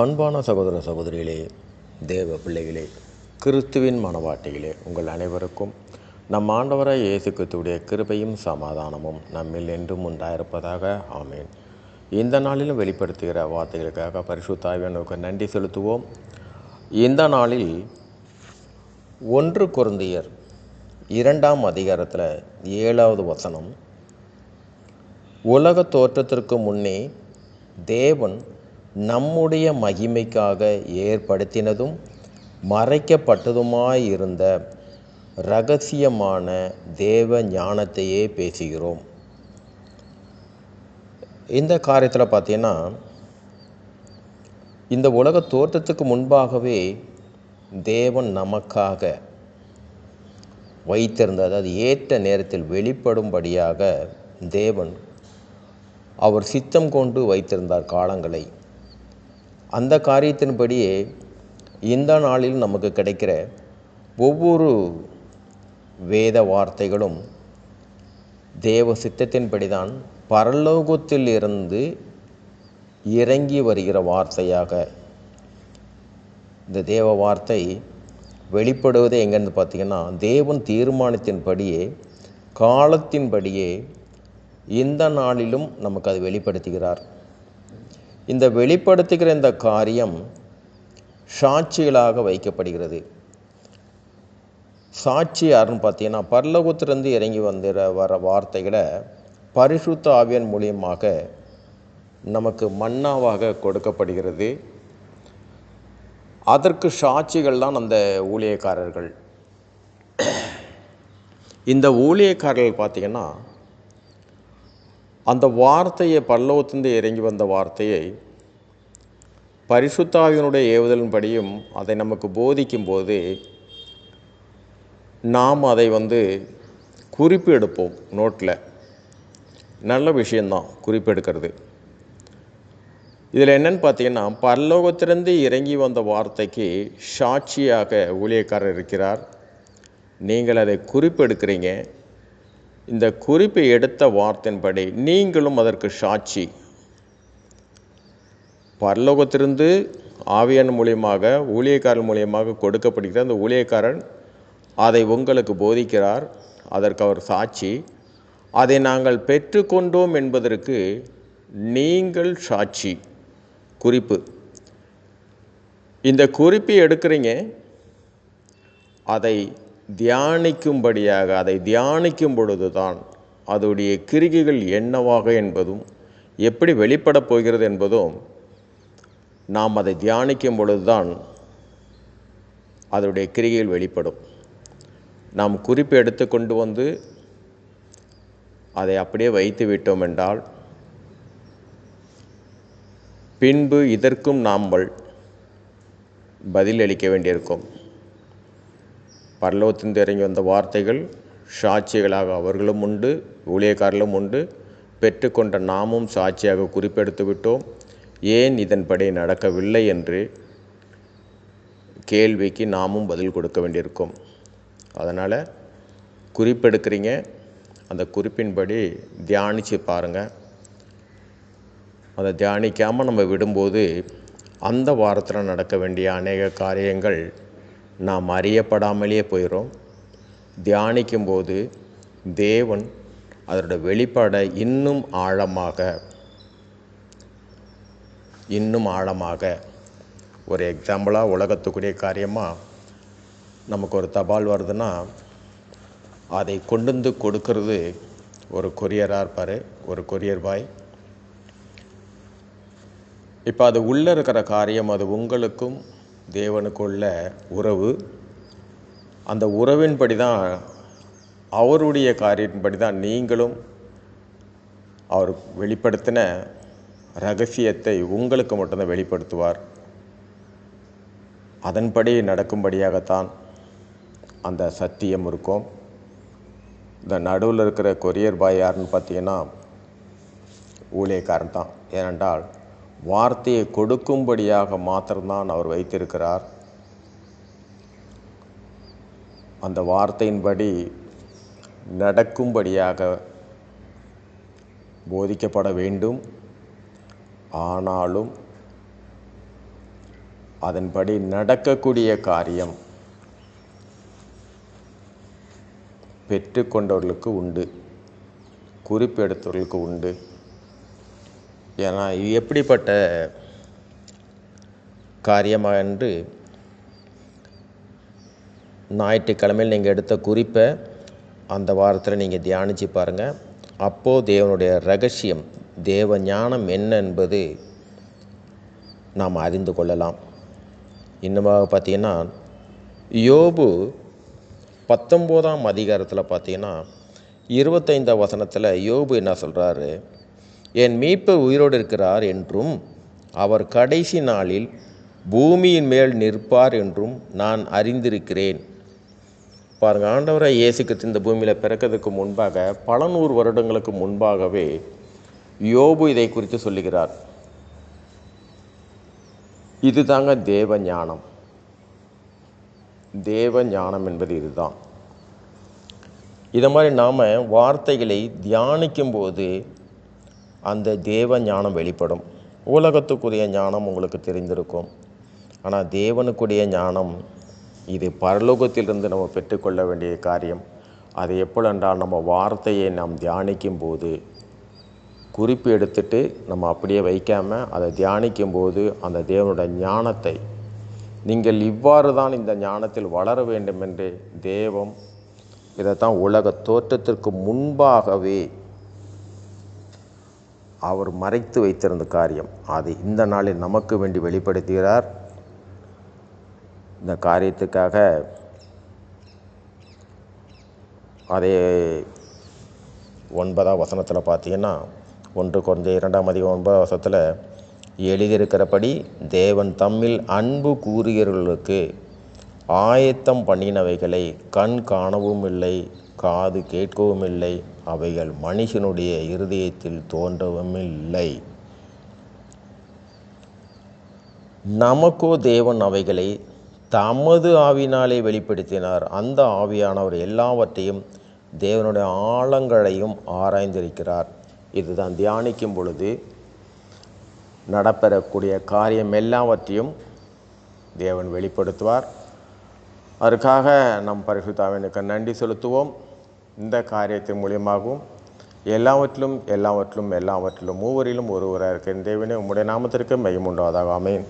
அன்பான சகோதர சகோதரிகளே தேவ பிள்ளைகளே கிறிஸ்துவின் மனவாட்டிகளே உங்கள் அனைவருக்கும் நம் ஆண்டவராய் இயேசு கிருபையும் சமாதானமும் நம்மில் என்றும் உண்டாயிருப்பதாக ஆமேன். இந்த நாளிலும் வெளிப்படுத்துகிற வார்த்தைகளுக்காக பரிசுத்தாவியனுக்கு நன்றி செலுத்துவோம். இந்த நாளில் ஒன்று குருந்தியர் இரண்டாம் அதிகாரத்தில் ஏழாவது வசனம் உலக தோற்றத்திற்கு முன்னே தேவன் நம்முடைய மகிமைக்காக ஏற்படுத்தினதும் மறைக்கப்பட்டதுமாயிருந்த இரகசியமான தேவ ஞானத்தையே பேசுகிறோம். இந்த காரியத்தில் பார்த்தீங்கன்னா இந்த உலக தோற்றத்துக்கு முன்பாகவே தேவன் நமக்காக வைத்திருந்த அதாவது ஏற்ற நேரத்தில் வெளிப்படும்படியாக தேவன் அவர் சித்தம் கொண்டு வைத்திருந்தார் காலங்களை. அந்த காரியத்தின்படியே இந்த நாளில் நமக்கு கிடைக்கிற ஒவ்வொரு வேத வார்த்தைகளும் தேவ சித்தத்தின்படி தான் பரலோகத்தில் இருந்து இறங்கி வருகிற வார்த்தையாக. இந்த தேவ வார்த்தை வெளிப்படுவதே எங்கேருந்து பார்த்திங்கன்னா தேவன் தீர்மானத்தின்படியே காலத்தின்படியே இந்த நாளிலும் நமக்கு அது வெளிப்படுத்துகிறார். இந்த வெளிப்படுத்துகிற இந்த காரியம் சாட்சிகளாக வைக்கப்படுகிறது. சாட்சி யாருன்னு பார்த்தீங்கன்னா பரலோகத்திலிருந்து இறங்கி வந்துற வர வார்த்தைகளை பரிசுத்த ஆவியன் மூலியமாக நமக்கு மன்னாவாக கொடுக்கப்படுகிறது. அதற்கு சாட்சிகள் தான் அந்த ஊழியக்காரர்கள். இந்த ஊழியக்காரர்கள் பார்த்திங்கன்னா அந்த வார்த்தையை பல்லவத்திலிருந்து இறங்கி வந்த வார்த்தையை பரிசுத்தாவினுடைய ஏவுதலின்படியும் அதை நமக்கு போதிக்கும் போது நாம் அதை வந்து குறிப்பு எடுப்போம் நோட்டில். நல்ல விஷயந்தான் குறிப்பு எடுக்கிறது இதில் என்னென்னு பார்த்தீங்கன்னா பரலோகத்திலிருந்து இறங்கி வந்த வார்த்தைக்கு சாட்சியாக ஊழியக்காரர் இருக்கிறார். நீங்கள் அதை குறிப்பெடுக்கிறீங்க. இந்த குறிப்பை எடுத்த வார்த்தையின்படி நீங்களும் அதற்கு சாட்சி. பரலோகத்திலிருந்து ஆவியன் மூலியமாக ஊழியக்காரன் மூலியமாக கொடுக்கப்படுகிற அந்த ஊழியக்காரன் அதை உங்களுக்கு போதிக்கிறார் அதற்கு அவர் சாட்சி. அதை நாங்கள் பெற்றுக்கொண்டோம் என்பதற்கு நீங்கள் சாட்சி. குறிப்பு. இந்த குறிப்பை எடுக்கிறீங்க அதை தியானிக்கும்படியாக அதை தியானிக்கும் பொழுது தான் அதோடைய கிரிகைகள் என்னவாக என்பதும் எப்படி வெளிப்படப் போகிறது என்பதும் நாம் அதை தியானிக்கும் பொழுதுதான் அதனுடைய கிரிகைகள் வெளிப்படும். நாம் குறிப்பு எடுத்து கொண்டு வந்து அதை அப்படியே வைத்து விட்டோம் என்றால் பின்பு இதற்கும் நாம்கள் பதில் அளிக்க வேண்டியிருக்கும். பரலோகத்திலிருந்து இறங்கி வந்த வார்த்தைகள் சாட்சிகளாக அவர்களும் உண்டு ஊழியக்காரர்களும் உண்டு. பெற்றுக்கொண்ட நாமும் சாட்சியாக குறிப்பெடுத்து விட்டோம். ஏன் இதன்படி நடக்கவில்லை என்று கேள்விக்கு நாமும் பதில் கொடுக்க வேண்டியிருக்கும். அதனால் குறிப்பெடுக்கிறீங்க. அந்த குறிப்பின்படி தியானித்து பாருங்கள் அதை தியானிக்காமல் நம்ம விடும்போது அந்த வாரத்தில் நடக்க வேண்டிய அநேக காரியங்கள் நாம் அறியப்படாமலேயே போயிடும் தியானிக்கும்போது தேவன் அதோட வெளிப்பாடை இன்னும் ஆழமாக இன்னும் ஆழமாக ஒரு எக்ஸாம்பிளாக உலகத்துக்குரிய காரியமாக நமக்கு ஒரு தபால் வருதுன்னா அதை கொண்டு வந்து கொடுக்கறது ஒரு கொரியராக இருப்பார் ஒரு கொரியர் பாய் இப்போ அது உள்ளே இருக்கிற காரியம் அது உங்களுக்கும் தேவனுக்குள்ள உறவு. அந்த உறவின்படி தான் அவருடைய காரியத்தின்படி தான் நீங்களும் அவர் வெளிப்படுத்தின ரகசியத்தை உங்களுக்கு மட்டும்தான் வெளிப்படுத்துவார். அதன்படி நடக்கும்படியாகத்தான் அந்த சத்தியம் இருக்கும். இந்த நடுவில் இருக்கிற கொரியர் பாய் யாருன்னு பார்த்தீங்கன்னா ஊழியக்காரன் தான் ஏனென்றால் வார்த்தையை கொடுக்கும்படியாக மாத்திரம்தான் அவர் வைத்திருக்கிறார். அந்த வார்த்தையின்படி நடக்கும்படியாக போதிக்கப்பட வேண்டும். ஆனாலும் அதன்படி நடக்கக்கூடிய காரியம் பெற்றுக்கொண்டவர்களுக்கு உண்டு குறிப்பெடுத்தவர்களுக்கு உண்டு. ஏன்னா இது எப்படிப்பட்ட காரியமாக என்று ஞாயிற்றுக்கிழமையில் நீங்கள் எடுத்த குறிப்பை அந்த வாரத்தில் நீங்கள் தியானித்து பாருங்கள் அப்போது தேவனுடைய ரகசியம் தேவ ஞானம் என்ன என்பது நாம் அறிந்து கொள்ளலாம். இன்னுமாக பார்த்தீங்கன்னா யோபு பத்தொம்போதாம் அதிகாரத்தில் பார்த்தீங்கன்னா இருபத்தைந்தாம் வசனத்தில் யோபு என்ன சொல்கிறாரு என் மீட்பு உயிரோடு இருக்கிறார் என்றும் அவர் கடைசி நாளில் பூமியின் மேல் நிற்பார் என்றும் நான் அறிந்திருக்கிறேன். பாருங்கள் ஆண்டவரை இயேசுக்கு இந்த பூமியில் பிறக்கிறதுக்கு முன்பாக பல நூறு வருடங்களுக்கு முன்பாகவே யோபு இதை குறித்து சொல்லுகிறார். இதுதாங்க தேவ ஞானம். தேவ ஞானம் என்பது இதுதான். இதை மாதிரி நாம் வார்த்தைகளை தியானிக்கும் போது அந்த தேவ ஞானம் வெளிப்படும். உலகத்துக்குரிய ஞானம் உங்களுக்கு தெரிந்திருக்கும். ஆனால் தேவனுக்குரிய ஞானம் இது பரலோகத்திலிருந்து நம்ம பெற்றுக்கொள்ள வேண்டிய காரியம். அது எப்பொழுதென்றால் நம்ம வார்த்தையை நாம் தியானிக்கும் போது குறிப்பு எடுத்துட்டு நம்ம அப்படியே வைக்காமல் அதை தியானிக்கும் போது அந்த தேவனுடைய ஞானத்தை நீங்கள் இவ்வாறு தான் இந்த ஞானத்தில் வளர வேண்டும் என்று தேவம் இதைத்தான் உலக தோற்றத்திற்கு முன்பாகவே அவர் மறைத்து வைத்திருந்த காரியம். அது இந்த நாளில் நமக்கு வேண்டி வெளிப்படுத்துகிறார். இந்த காரியத்துக்காக அதே ஒன்பதாம் வசனத்தில் பார்த்தீங்கன்னா ஒன்று குறைஞ்ச இரண்டாம் அதிகம் ஒன்பதாம் வசனத்தில் எழுதியிருக்கிறபடி தேவன் தம்மில் அன்பு கூறுகிறவர்களுக்கு ஆயத்தம் பண்ணினவைகளை கண் காணவும் இல்லை காது கேட்கவும் இல்லை அவைகள் மனுஷனுடைய இருதயத்தில் தோன்றவும் இல்லை நமக்கோ தேவன் அவைகளை தமது ஆவினாலே வெளிப்படுத்தினார். அந்த ஆவியானவர் எல்லாவற்றையும் தேவனுடைய ஆழங்களையும் ஆராய்ந்திருக்கிறார். இதுதான் தியானிக்கும் பொழுது நடப்பெறக்கூடிய காரியம் எல்லாவற்றையும் தேவன் வெளிப்படுத்துவார். அதற்காக நம் பரிசுத்தாவினுக்கு நன்றி செலுத்துவோம். இந்த காரியத்தின் மூலியமாகவும் எல்லாவற்றிலும் எல்லாவற்றிலும் எல்லாவற்றிலும் மூவரிலும் ஒருவராக இருக்கிற தேவனே உம்முடைய நாமத்திற்கு மையம் உண்டாவதாக. ஆமென்.